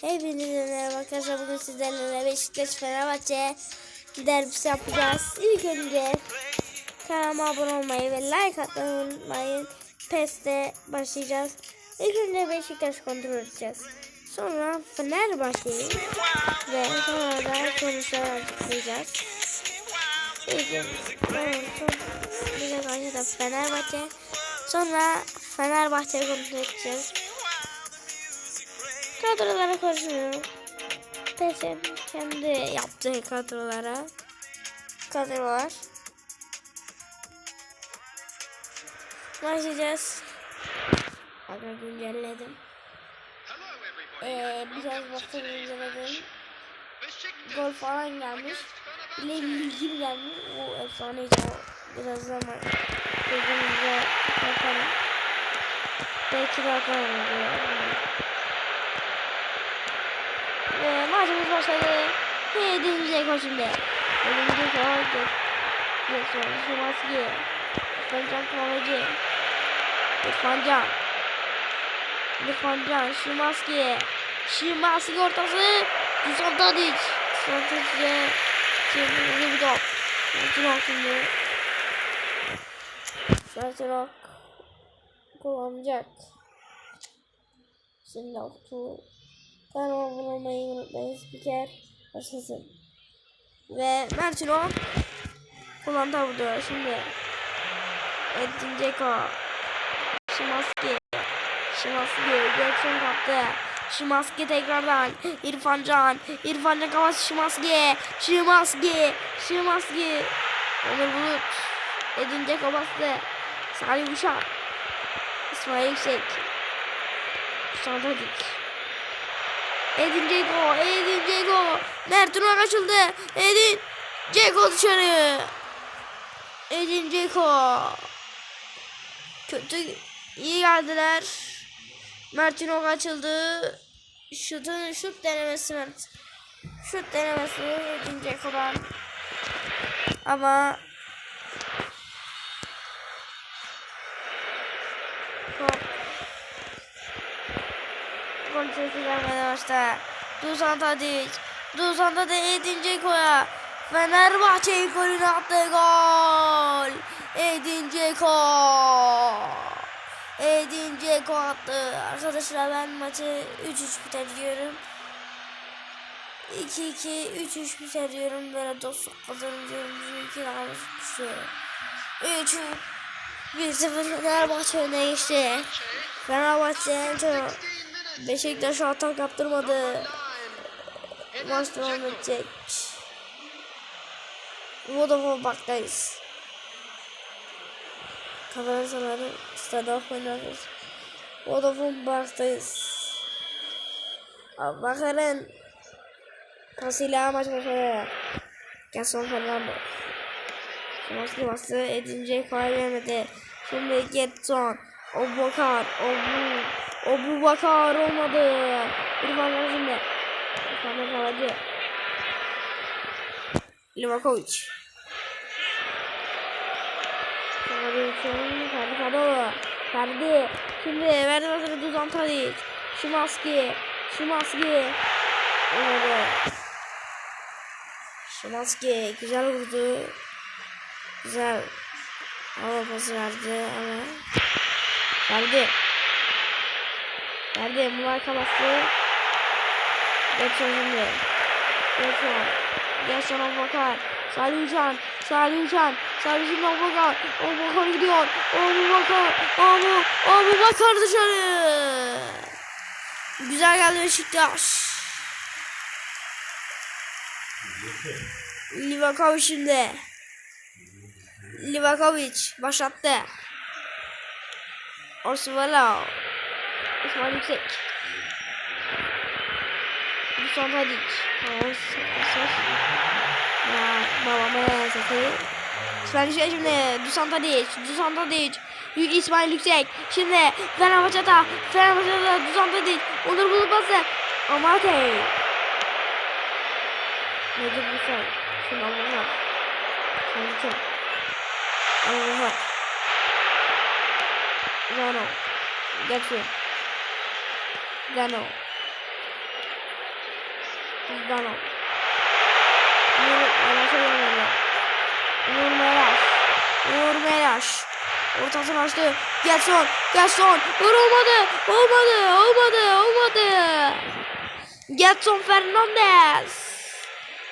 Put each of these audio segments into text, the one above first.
Hepinize merhaba arkadaşlar. Bugün sizlerle Beşiktaş Fenerbahçe derbisi yapacağız. İlk önce kanalıma abone olmayı ve like atmayı unutmayın. PES'te başlayacağız. İlk önce Beşiktaş kontrol edeceğiz. Sonra Fenerbahçe'yi ve sonra da sonuçları açıklayacağız. Bize karşı da Fenerbahçe. Sonra Fenerbahçe'yi kontrol edeceğiz. Kadrolara karışmıyorum. Peşin kendi yaptığı kadrolara. Kadrolar. Başlayacağız. Aga güncelledim. Ee, biraz vakti güncelledim. Gol falan gelmiş. Bile bilgim gelmiş. O efsaneydi o. Biraz zaman gözümüze bakalım. Belki bakalım. Ve maçımız başladı. Yedinci gol şimdi. Yedinci gol. Geçiyor. Şimanski. İrfancan Kahveci. İrfancan. İrfancan. Şimanski. Şimanski ortası. Dusan Tadic. Dusan Tadic'e. Şimdi bir top. Mertinok şimdi. Mertinok. Kullanacak. Şimdi okutu. Kanalıma abone olmayı unutmayın. Spiker başlasın. Ve Mertino kullandı burada şimdi. Edin Dzeko. Şimanski. Şimanski. Gökçen kaptı. Şimanski tekrardan. İrfan Can. İrfan Can kafası Şimanski. Şimanski. Şimanski. Onur Bulut. Edin Dzeko bastı. Salih Uşak. İsmail Yüksek. Sandadik. Edin Dzeko, Edin Dzeko. Mert Ünal açıldı. Edin Dzeko dışarı. Edin Dzeko. Kötü iyi geldiler. Mert Ünal açıldı. Şutun şut denemesi Mert. Şut denemesi Edin Dzeko'dan. Ama top sesi gelmeye başladı. Dusan Tadic. Dusan Tadic Edin Dzeko'ya. Fenerbahçe golünü attı gol. Edin Dzeko. Edin Dzeko attı. Arkadaşlar ben maçı 3-3 biter diyorum. 2-2 3-3 biter diyorum. Böyle dostluk kazanır diyorum. Çünkü namus düşüyor. 3 1-0 Fenerbahçe öne geçti. Fenerbahçe en çok Beşiktaş atak yaptırmadı. Maç devam edecek. Vodafone Park'tayız. Kafadan sanırım stada oynarız. Vodafone Park'tayız. Bakarın. Pasıyla maç başladı. Gerson Fernando. Şimanski bastı. Edince kaybetmedi. Şimdi Getson. Obakar. Obu. Obu Bakar olmadı. İrfan şimdi. İrfan Can Havacı. Livakovic. Savadic'in Ferdi Kadıoğlu. Ferdi. Şimdi verdi basını Duzan Tadic. Şimanski. Şimanski. Olmadı. Şimanski güzel vurdu. Güzel. Hava pası verdi ama. Verdi. Verdi. Mulaka bastı. Geçiyor şimdi. Geçiyor. Geçiyor Abubakar. Salih Uçan. Salih Uçan. Salih Uçan Abubakar. Abubakar gidiyor. Abubakar. Abu. Abubakar dışarı. Güzel geldi Beşiktaş. Livakovic şimdi. Livakovic başlattı. Osvaldo. İsmail Yüksek. Dusan Tadic. Babama sesi. İsmail Yüksek şimdi. Dusan Tadic. Dusan Tadic. İsmail Yüksek. Şimdi Fenerbahçe'de. Fenerbahçe'de Dusan Tadic. Onur Bulut bası. Amate. Bu şey? Şimdi Allah'a. Şimdi çok. Allah'a. Zano. Getsin. Meraş'a yöneliyor. Nur Meraş. Nur Meraş. Ortasını açtı. Gelson. Gelson. Vur olmadı. Olmadı. Olmadı. Olmadı. Gelson Fernandez.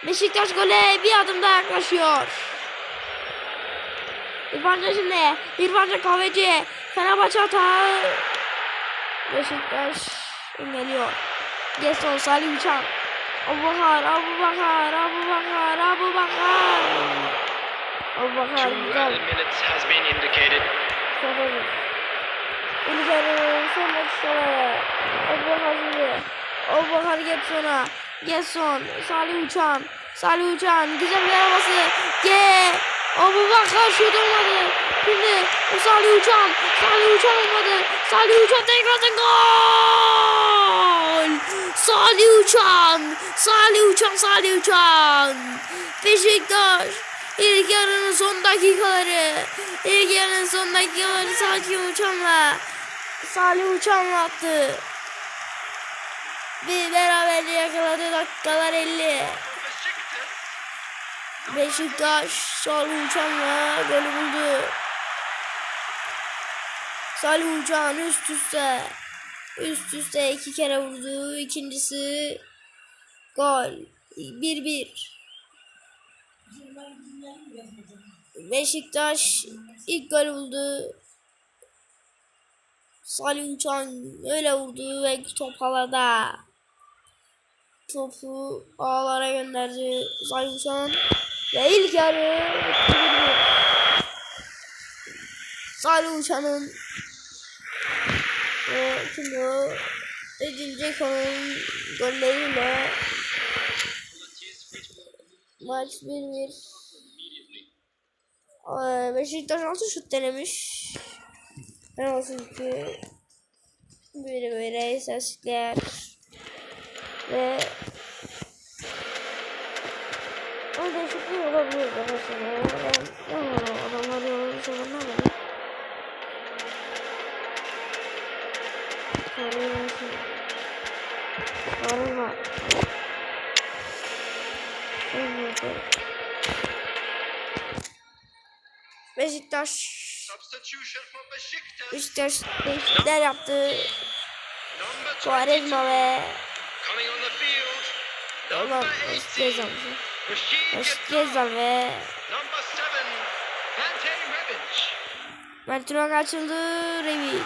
Beşiktaş gole bir adım daha yaklaşıyor. İrfan Can şimdi. İrfan Can kahveci. Fenerbahçe hata. Beşiktaş geliyor. Gelson Salih Uçan. Abu Bakar, Abu Bakar, Abu Bakar, Abu Bakar. Abu Bakar güzel. Sonra İlker'in son dakikaları. Abu Bakar şimdi. Abu Bakar Getson'a. Getson. Salih Uçan. Salih Uçan. Güzel bir arabası. Ge. Abu Bakar şut olmadı. Şimdi Salih Uçan. Salih Uçan olmadı. Salih Uçan tekrardan gol. Salih Uçan. Salih Uçan. Salih Uçan. Beşiktaş. İlk yarının son dakikaları. İlk yarının son dakikaları Salih Uçan'la. Salih Uçan'la attı. Bir beraberliği yakaladı dakikalar 50. Beşiktaş Salih Uçan'la golü buldu. Salih Uçan üst üste üst üste iki kere vurdu. İkincisi gol. 1-1. Beşiktaş ilk golü buldu. Salih Uçan öyle vurdu ve top havada. Topu ağlara gönderdi Salih Uçan. Ve ilk yarı. Salih Uçan'ın ve şimdi o Edin Dzeko'nun golleriyle maç 1-1 Ee, Beşiktaş altı şut denemiş. Ne olsun ki böyle böyle istatistikler ve o değişiklik olabilir adamlar yorulmuş olanlar mı? Sarılmasın. Sarılma. Sarılma. Beşiktaş. Beşiktaş değişiklikler yaptı. Number 22 Quaresma ve coming on the field. Ulan Number Mesut 18. Gezal. Rashid Mesut Yekta. Gezal ve Number 7. Ante Rebic. Mert'in açıldı. Rebic.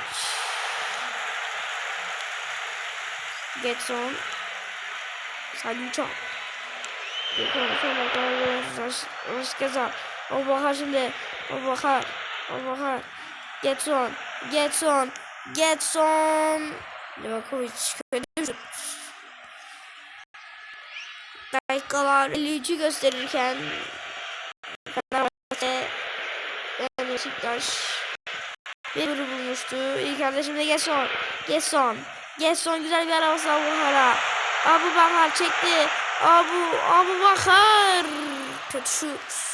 Getson. Salih Uçan. Getson. Gezal. O bakar şimdi. O bakar. O bakar. Getson. Getson. Getson. Livakovic. Kötü şut. Dakikalar 53'ü gösterirken Fenerbahçe Beşiktaş bir grup bulmuştu. İlk kardeşim de Gerson. Gerson. Gerson güzel bir arabası Abu Bakar'a. Abu Bakar çekti. Abu Abu Bakar. Kötü şut.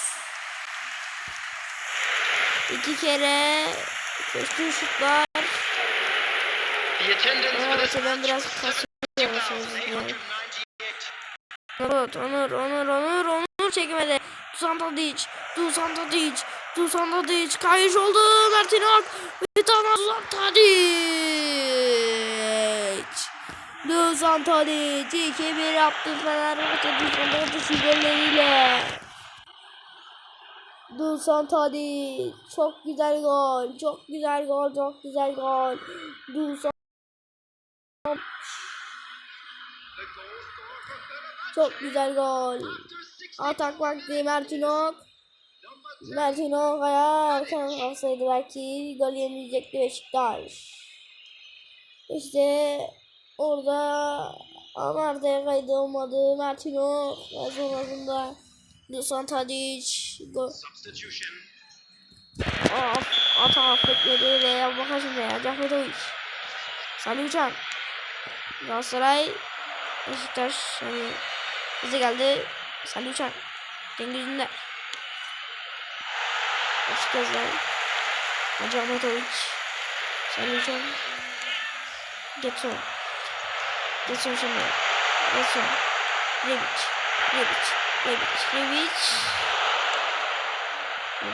İki kere kötü şutlar. Fenerbahçe ben biraz kasıyorum. 7,898. Evet, Onur, Onur, Onur, Onur çekmedi. Dusan Tadic, Dusan Tadic, Dusan Tadic. Kayış oldu. Mertin Ak. Bir tane Dusan Tadic. Dusan Tadic. 2-1 yaptı Fenerbahçe Tadic golleriyle. Dusan Tadic. Çok güzel gol. Çok güzel gol. Çok güzel gol. Dusan Çok güzel gol. Atak vakti Mertinok. Mertinok ayağa erken kalsaydı belki gol yemeyecekti Beşiktaş. İşte orada Amartya kaydı olmadı. Mertinok ve sonrasında Dusan Tadic gol. Af, ata affetmedi ve bakın şimdi Cahmetovic. Salih Uçan. Galatasaray Beşiktaş hani bize geldi. Salih Uçan. Cengiz Ünder. Beşiktaş'dan Hacı Ahmetovic. Salih Uçan. Getson. Getson şimdi. Getson. Rebic. Rebic. Rebic. Rebic.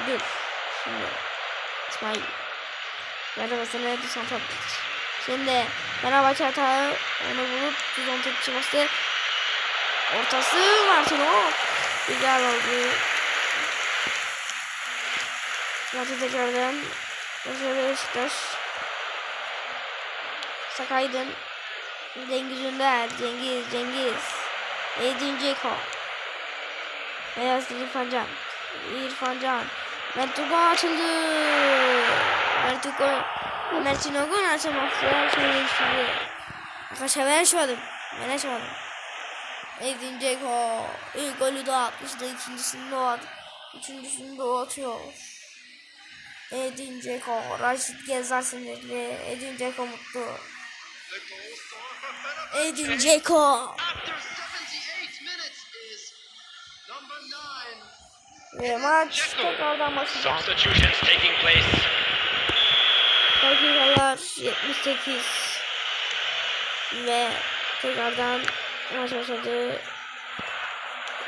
Dur. Şimdi. İsmail. Merhaba sana Dusan Tadic. Şimdi Fenerbahçe hatağı onu bulup Dusan Tadic'e bastı. Ortası Martino. Güzel oldu. Martino tekrardan. Başarılı Beşiktaş. Sakaydın. Cengiz Ünder. Cengiz. Cengiz. Edin Ceko. Beyaz İrfan Can. İrfan Can. Mertuko açıldı. Mertuko. Mert'in o gün açamazdı. Her şey değiştirdi. Arkadaşlar ben açmadım. Ben açmadım. Edin Ceko. İlk golü de atmıştı. ikincisini de o at. Üçüncüsünü de o atıyor. Edin Dzeko, Raşit Gezar sinirli, Edin Dzeko mutlu. Edin Dzeko. after 78 minutes is number 9. Ve maç tekrardan place. Dakikalar 78. Ve tekrardan maç başladı.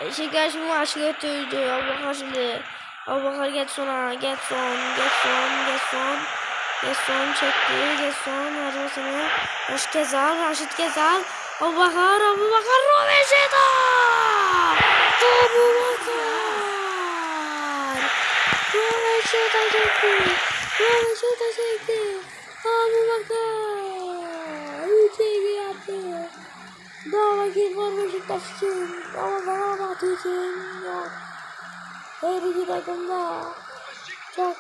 Beşiktaş bu maç götürdü. Abubakar şimdi. Abubakar Getson'a. Getson, Getson, Getson. Getson çekti. Getson arasını. Raşit Gezal, Raşit Gezal. Abubakar, Abubakar Roveşeta. Abubakar. Roveşeta çekti. Roveşeta çekti. Abubakar. Üçüncü yaptı. Daha vakit var Beşiktaş için. Ama Fenerbahçe için yok. Her iki takımda çok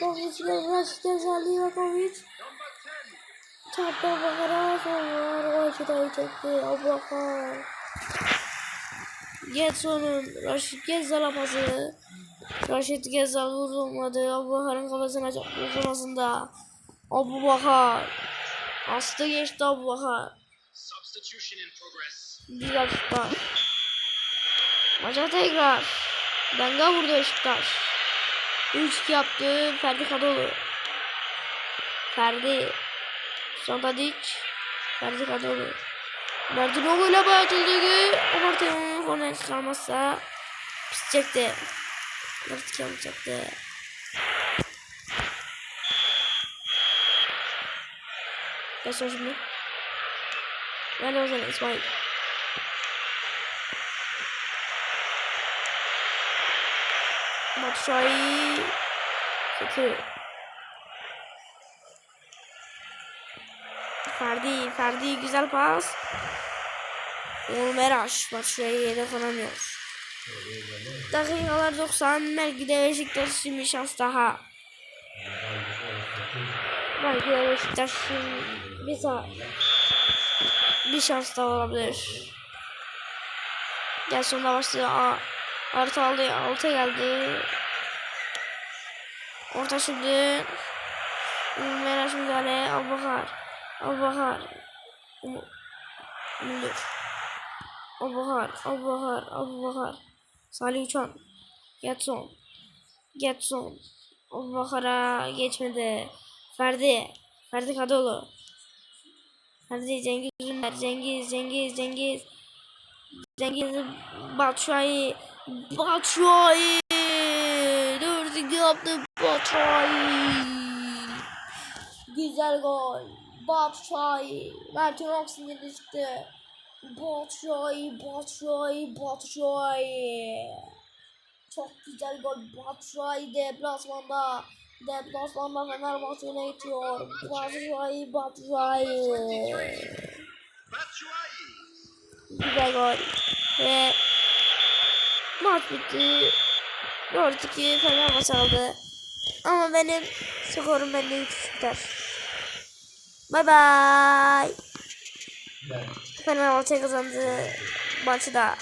çok güçlü Raşit Gezal Livakovic. Çarptı Abubakar'a sonra Roveşeta'yı çekti. Abubakar. Getson'un Raşit Gezal'a pası. Raşit Gezal vurulmadı. Abubakar'ın kafasına çarptı sonrasında. Abubakar. Astı geçti Abubakar. Substitution in progress. Güzel şutlar. Maça tekrar. Danga vurdu Beşiktaş. 3-2 yaptı Ferdi Kadıoğlu. Ferdi. Santadic. Ferdi Kadıoğlu. Mert'in o golle bayatıldı ki o Mert'in korner çıkarmazsa pis çekti. Mert kim çekti. Geçiyor şimdi. Ver o zaman İsmail. Batshuayi kötü. Ferdi, Ferdi güzel pas. Oğlum Meraş Batshuayi'ye dokunamıyor. Dakikalar 90 belki de Beşiktaş bir şans daha. Belki de Beşiktaş için bir, bir şans daha olabilir. Gel sonunda başladı. Aa, Artı aldı. Altı geldi. Orta şimdi. Meraş müdahale. Abubakar. Abubakar. Um- Müdür. Abubakar. Abubakar. Abubakar. Salih Uçan. Getson. Getson. Abubakar'a geçmedi. Ferdi. Ferdi Kadıoğlu. Ferdi Cengiz. Cengiz. Cengiz. Cengiz. Cengiz Batshuayi Batshuayi. Dördüncü yaptı Batshuayi. Güzel gol. Batshuayi. Mert'in oksijeni çıktı Batshuayi Batshuayi Batshuayi. Çok güzel gol. Batshuayi deplasmanda. Deplasmanda Fenerbahçe'ne Batshuayi Batshuayi. Batshuayi. Güzel gol. Ve maç bitti. 4-2 Fenerbahçe aldı. Ama benim skorum bende 3 biter. Bay bay. Fenerbahçe kazandı maçı da.